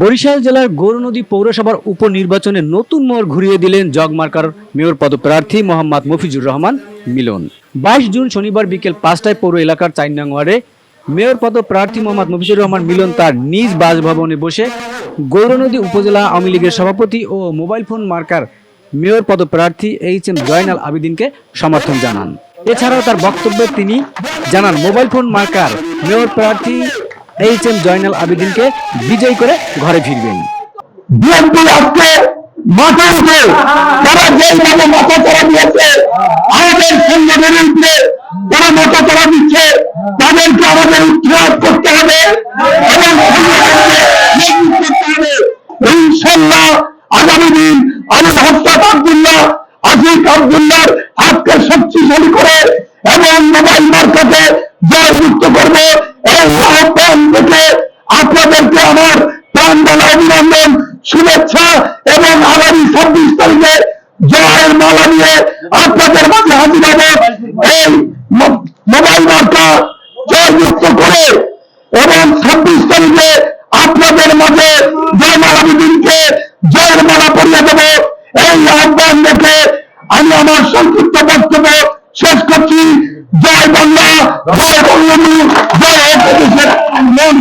বরিশাল জেলার গৌরনদী পৌরসভার উপনির্বাচনে নতুন মোড় ঘুরিয়ে দিলেন জগমার্কার মেয়র পদপ্রার্থী মোহাম্মদ মফিজুর রহমান মিলন। বাইশ জুন শনিবার বিকেল পাঁচটায় পৌর এলাকার চার নং ওয়ার্ডে মেয়র পদপ্রার্থী মোহাম্মদ মফিজুর রহমান মিলন তার নিজ বাসভবনে বসে গৌরনদী উপজেলা আওয়ামী লীগের সভাপতি ও মোবাইল ফোন মার্কার মেয়র পদপ্রার্থী এইচ এম জয়নাল আবেদিনকে সমর্থন জানান। এছাড়াও তার বক্তব্যে তিনি জানান, মোবাইল ফোন মার্কার মেয়র প্রার্থী এইচ এম জয়নাল আবেদিনকে বিজয়ী করে ঘরে ফিরবেন। বিএনপি আজকে মাথা উঠে তারা মাথা দিয়েছে তারা মাথা দিচ্ছে আমাদের উৎখাত করতে হবে আগামী দিন শক্তিশালী করে এবং মোবাইল মার্কেটে জয়যুক্ত করবে এই আহ্বান থেকে আপনাদেরকে আমার প্রাণডালা অভিনন্দন, শুভেচ্ছা এবং আগামী ছাব্বিশ তারিখে জয়ের মালা নিয়ে আপনাদের মাঝে হাজির হবে এই মোবাইল মার্কা জয়যুক্ত করে এবং ছাব্বিশ তারিখে আপনাদের মাঝে জয়মালা দিনকে জয়ের মালা পরিয়ে দেব। এই আহ্বান দেখে আমি আমার সংক্ষিপ্ত বক্তব্য শেষ করছি। জয় বাংলা, জয় বঙ্গবন্ধু, জয় মন